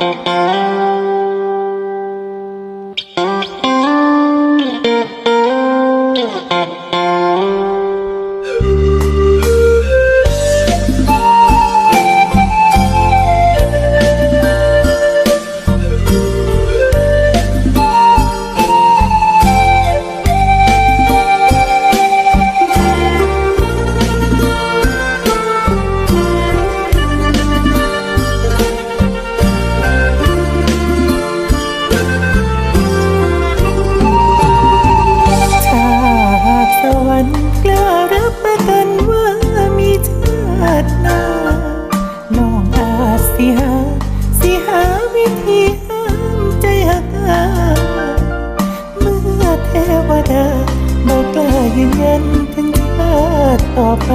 ถ้ ที่ห้ามใจหักอาเมื่อเทวดาบอกกล้ายืนยันถึงชาติต่อไป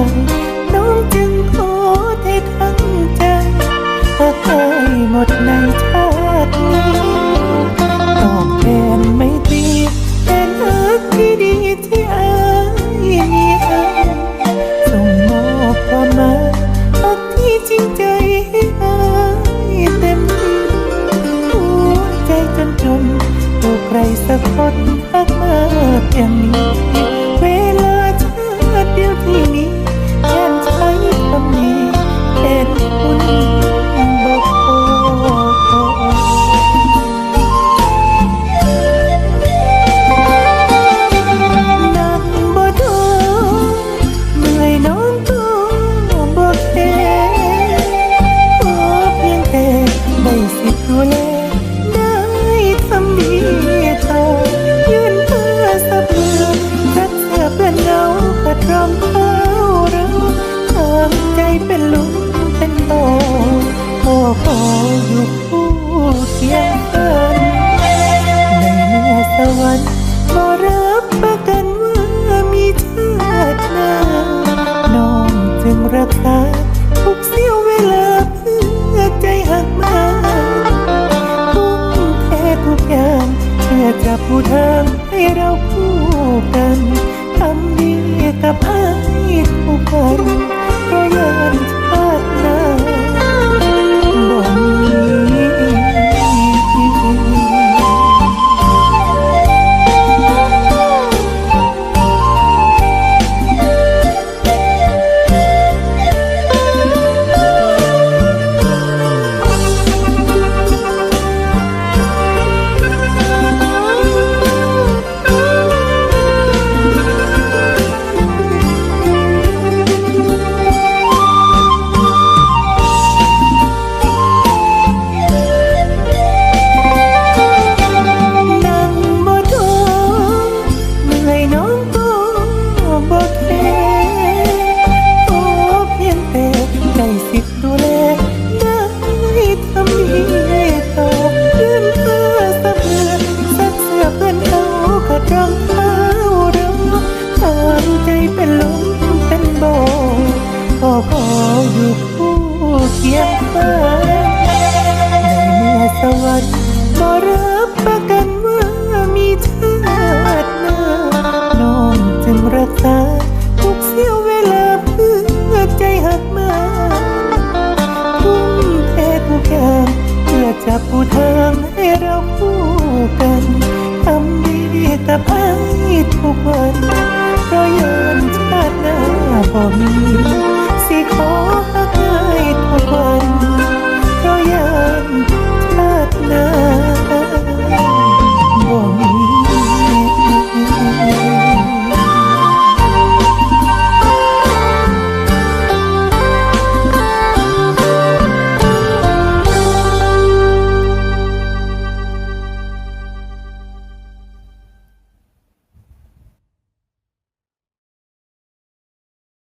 วรรค์บ่รับประกันว่ามีชาติหน้าน้องจึงรักษาทุกเสี้ยวเวลาเพื่อใจหักมาทุ่มเททุกอย่างเพื่อจะผู้ทางให้เราคู่กันทำดีกับอายทุกวันเพราะยานชาติหน้า อยู่คู่เคียงข้าในเมื่อสวรรค์บ่รับประกันว่ามีชาติหน้าน้องจึงรักษาทุกเสี้ยวเวลาเพื่อใจหักมาทุ่มเททุกอย่างเพื่อจะปูทางให้เราคู่กันทำดีกับไอ้ทุกวันเพราะยานชาติหน้าบ่มี